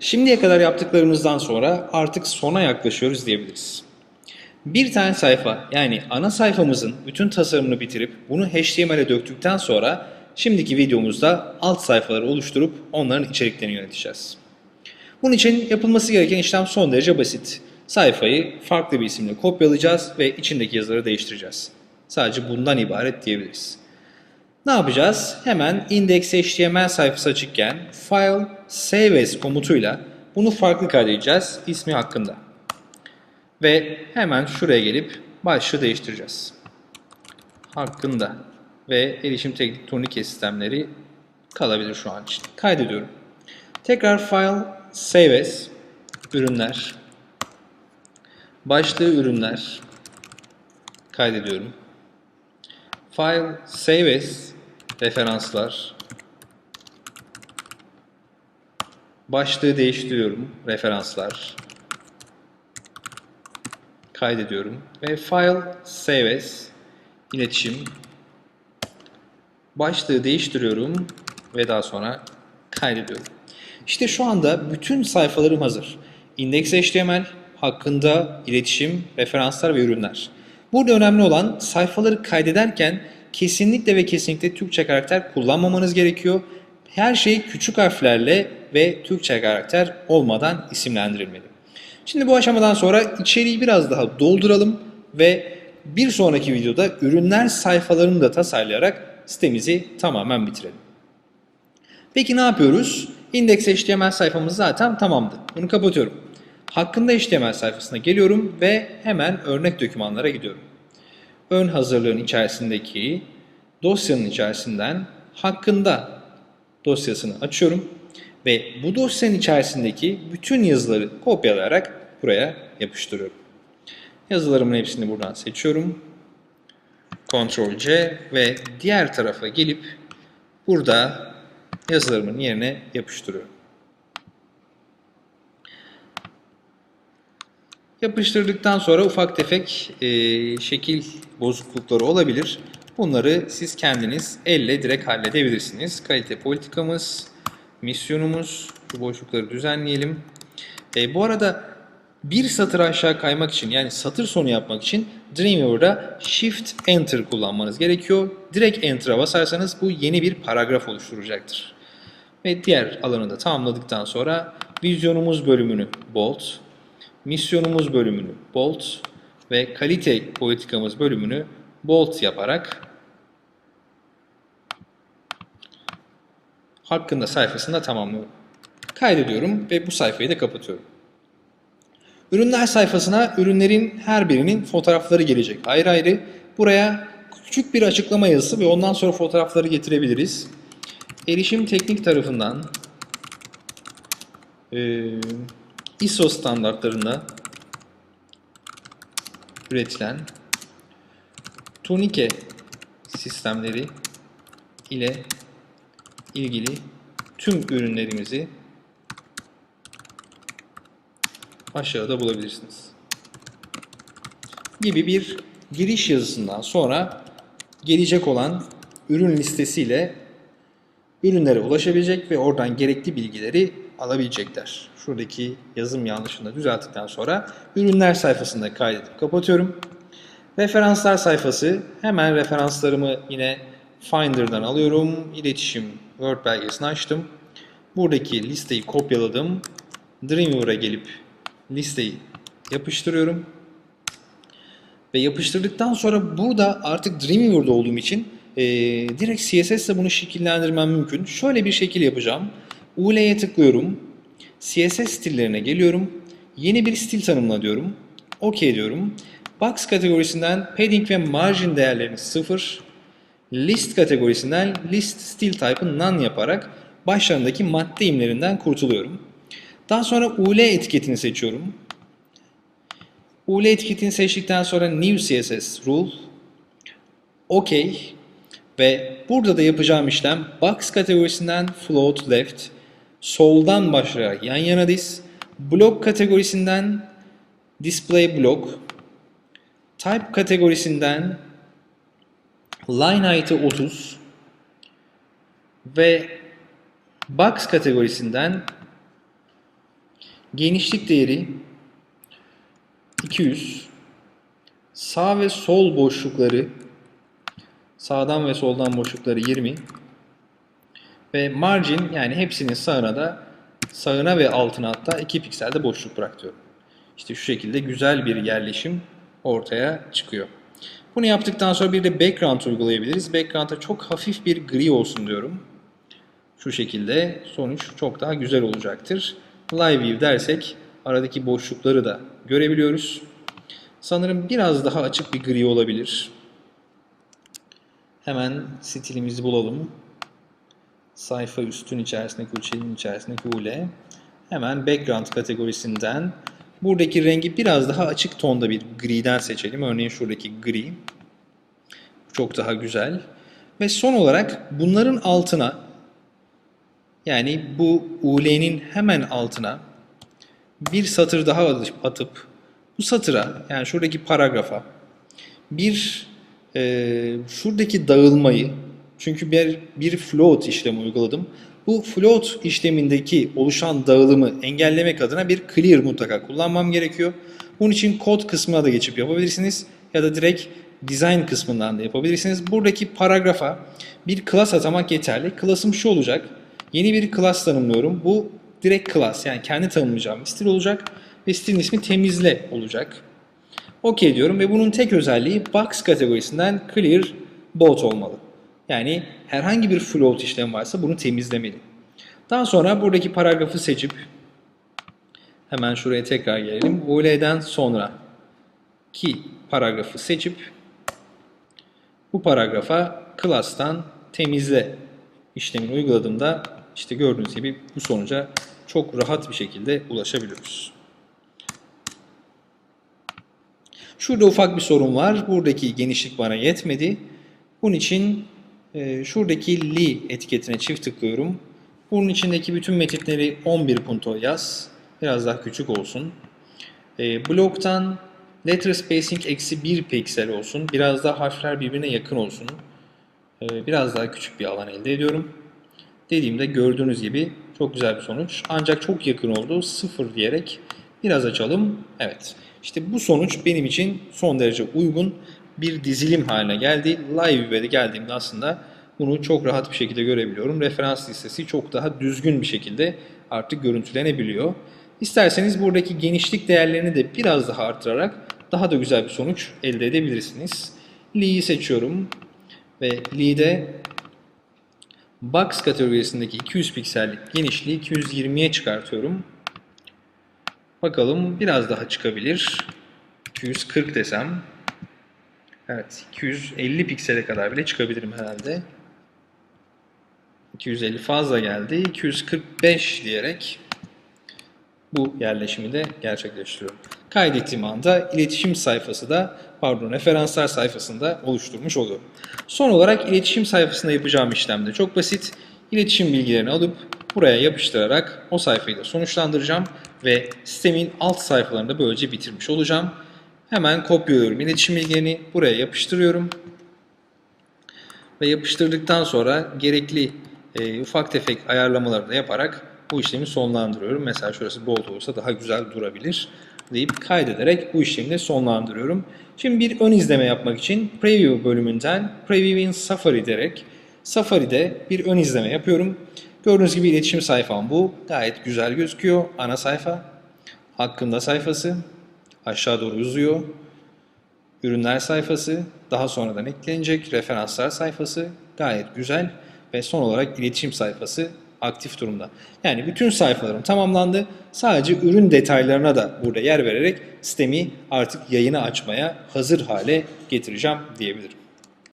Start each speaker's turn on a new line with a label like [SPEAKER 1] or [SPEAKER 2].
[SPEAKER 1] Şimdiye kadar yaptıklarımızdan sonra artık sona yaklaşıyoruz diyebiliriz. Bir tane sayfa yani ana sayfamızın bütün tasarımını bitirip bunu HTML'e döktükten sonra şimdiki videomuzda alt sayfaları oluşturup onların içeriklerini yöneteceğiz. Bunun için yapılması gereken işlem son derece basit. Sayfayı farklı bir isimle kopyalayacağız ve içindeki yazıları değiştireceğiz. Sadece bundan ibaret diyebiliriz. Ne yapacağız? Hemen index.html sayfası açıkken file save as komutuyla bunu farklı kaydedeceğiz ismi hakkında. Ve hemen şuraya gelip başlığı değiştireceğiz. Hakkında ve erişim teknik turnike sistemleri kalabilir şu an için. Kaydediyorum. Tekrar file save as ürünler başlığı ürünler kaydediyorum. File save as referanslar başlığı değiştiriyorum referanslar kaydediyorum ve file save as iletişim başlığı değiştiriyorum ve daha sonra kaydediyorum. İşte şu anda bütün sayfalarım hazır. Index.html hakkında iletişim, referanslar ve ürünler. Burada önemli olan sayfaları kaydederken kesinlikle ve kesinlikle Türkçe karakter kullanmamanız gerekiyor. Her şey küçük harflerle ve Türkçe karakter olmadan isimlendirilmeli. Şimdi bu aşamadan sonra içeriği biraz daha dolduralım ve bir sonraki videoda ürünler sayfalarını da tasarlayarak sitemizi tamamen bitirelim. Peki ne yapıyoruz? Index.html sayfamız zaten tamamdı. Bunu kapatıyorum. Hakkında HTML sayfasına geliyorum ve hemen örnek dokümanlara gidiyorum. Ön hazırlığın içerisindeki dosyanın içerisinden hakkında dosyasını açıyorum ve bu dosyanın içerisindeki bütün yazıları kopyalayarak buraya yapıştırıyorum. Yazılarımın hepsini buradan seçiyorum. Ctrl C ve diğer tarafa gelip burada yazılarımın yerine yapıştırıyorum. Yapıştırdıktan sonra ufak tefek e, şekil bozuklukları olabilir. Bunları siz kendiniz elle direkt halledebilirsiniz. Kalite politikamız, misyonumuz, şu boşlukları düzenleyelim. E, bu arada bir satır aşağı kaymak için yani satır sonu yapmak için Dreamweaver'da Shift Enter kullanmanız gerekiyor. Direkt Enter'a basarsanız bu yeni bir paragraf oluşturacaktır. Ve diğer alanı da tamamladıktan sonra vizyonumuz bölümünü bold, misyonumuz bölümünü bold ve kalite politikamız bölümünü bold yaparak hakkında sayfasında tamamlıyorum. Kaydediyorum ve bu sayfayı da kapatıyorum. Ürünler sayfasına ürünlerin her birinin fotoğrafları gelecek ayrı ayrı. Buraya küçük bir açıklama yazısı ve ondan sonra fotoğrafları getirebiliriz. Erişim teknik tarafından ISO standartlarında üretilen turnike sistemleri ile ilgili tüm ürünlerimizi aşağıda bulabilirsiniz. Gibi bir giriş yazısından sonra gelecek olan ürün listesiyle ürünlere ulaşabilecek ve oradan gerekli bilgileri alabilecekler. Şuradaki yazım yanlışını düzelttikten sonra ürünler sayfasında kaydedip kapatıyorum. Referanslar sayfası hemen referanslarımı yine Finder'dan alıyorum. İletişim Word belgesini açtım. Buradaki listeyi kopyaladım. Dreamweaver'a gelip listeyi yapıştırıyorum. Ve yapıştırdıktan sonra burada artık Dreamweaver'da olduğum için e, direkt CSS ile bunu şekillendirmem mümkün. Şöyle bir şekil yapacağım. UL'ye tıklıyorum. CSS stillerine geliyorum. Yeni bir stil tanımla diyorum. OK diyorum. Box kategorisinden padding ve margin değerlerini 0, list kategorisinden list stil type'ı none yaparak başlarındaki madde imlerinden kurtuluyorum. Daha sonra UL etiketini seçiyorum. UL etiketini seçtikten sonra New CSS Rule, OK ve burada da yapacağım işlem Box kategorisinden Float Left, soldan başlayarak yan yana diz, Block kategorisinden Display Block, Type kategorisinden Line Height'ı 30 ve Box kategorisinden Genişlik değeri 200. Sağ ve sol boşlukları sağdan ve soldan boşlukları 20 ve margin yani hepsinin sağına da sağına ve altına hatta 2 pikselde boşluk bırakıyorum. İşte şu şekilde güzel bir yerleşim ortaya çıkıyor. Bunu yaptıktan sonra bir de background uygulayabiliriz. Background'a çok hafif bir gri olsun diyorum. Şu şekilde sonuç çok daha güzel olacaktır. Live view dersek aradaki boşlukları da görebiliyoruz. Sanırım biraz daha açık bir gri olabilir. Hemen stilimizi bulalım. Sayfa üstün içerisindeki uçelin içerisindeki ule. Hemen background kategorisinden buradaki rengi biraz daha açık tonda bir griden seçelim. Örneğin şuradaki gri. Çok daha güzel. Ve son olarak bunların altına yani bu UL'nin hemen altına bir satır daha atıp bu satıra yani şuradaki paragrafa bir e, şuradaki dağılmayı çünkü bir, bir float işlemi uyguladım. Bu float işlemindeki oluşan dağılımı engellemek adına bir clear mutlaka kullanmam gerekiyor. Bunun için kod kısmına da geçip yapabilirsiniz ya da direkt design kısmından da yapabilirsiniz. Buradaki paragrafa bir class atamak yeterli. Class'ım şu olacak. Yeni bir class tanımlıyorum. Bu direkt class yani kendi tanımlayacağım bir stil olacak ve stilin ismi temizle olacak. OK diyorum ve bunun tek özelliği box kategorisinden clear both olmalı. Yani herhangi bir float işlem varsa bunu temizlemeli. Daha sonra buradaki paragrafı seçip hemen şuraya tekrar gelelim. UL'den sonra ki paragrafı seçip bu paragrafa class'tan temizle işlemini uyguladığımda işte gördüğünüz gibi bu sonuca çok rahat bir şekilde ulaşabiliyoruz. Şurada ufak bir sorun var. Buradaki genişlik bana yetmedi. Bunun için e, şuradaki li etiketine çift tıklıyorum. Bunun içindeki bütün metinleri 11 punto yaz. Biraz daha küçük olsun. E, bloktan letter spacing eksi 1 piksel olsun. Biraz daha harfler birbirine yakın olsun. E, biraz daha küçük bir alan elde ediyorum. Dediğimde gördüğünüz gibi çok güzel bir sonuç. Ancak çok yakın oldu. 0 diyerek biraz açalım. Evet. İşte bu sonuç benim için son derece uygun bir dizilim haline geldi. Live view'e geldiğimde aslında bunu çok rahat bir şekilde görebiliyorum. Referans listesi çok daha düzgün bir şekilde artık görüntülenebiliyor. İsterseniz buradaki genişlik değerlerini de biraz daha artırarak daha da güzel bir sonuç elde edebilirsiniz. Lee'yi seçiyorum ve Lee'de Box kategorisindeki 200 piksellik genişliği 220'ye çıkartıyorum. Bakalım biraz daha çıkabilir. 240 desem. Evet 250 piksele kadar bile çıkabilirim herhalde. 250 fazla geldi. 245 diyerek bu yerleşimi de gerçekleştiriyorum. Kaydettiğim anda iletişim sayfası da pardon referanslar sayfasında oluşturmuş oluyorum. Son olarak iletişim sayfasında yapacağım işlem de çok basit. İletişim bilgilerini alıp buraya yapıştırarak o sayfayı da sonuçlandıracağım ve sistemin alt sayfalarını böylece bitirmiş olacağım. Hemen kopyalıyorum iletişim bilgilerini buraya yapıştırıyorum. Ve yapıştırdıktan sonra gerekli e, ufak tefek ayarlamaları da yaparak bu işlemi sonlandırıyorum. Mesela şurası bold olursa daha güzel durabilir deyip kaydederek bu işlemi de sonlandırıyorum. Şimdi bir ön izleme yapmak için Preview bölümünden Preview in Safari derek Safari'de bir ön izleme yapıyorum. Gördüğünüz gibi iletişim sayfam bu. Gayet güzel gözüküyor. Ana sayfa. Hakkında sayfası. Aşağı doğru uzuyor. Ürünler sayfası. Daha sonradan eklenecek. Referanslar sayfası. Gayet güzel. Ve son olarak iletişim sayfası aktif durumda. Yani bütün sayfalarım tamamlandı. Sadece ürün detaylarına da burada yer vererek sistemi artık yayına açmaya hazır hale getireceğim diyebilirim.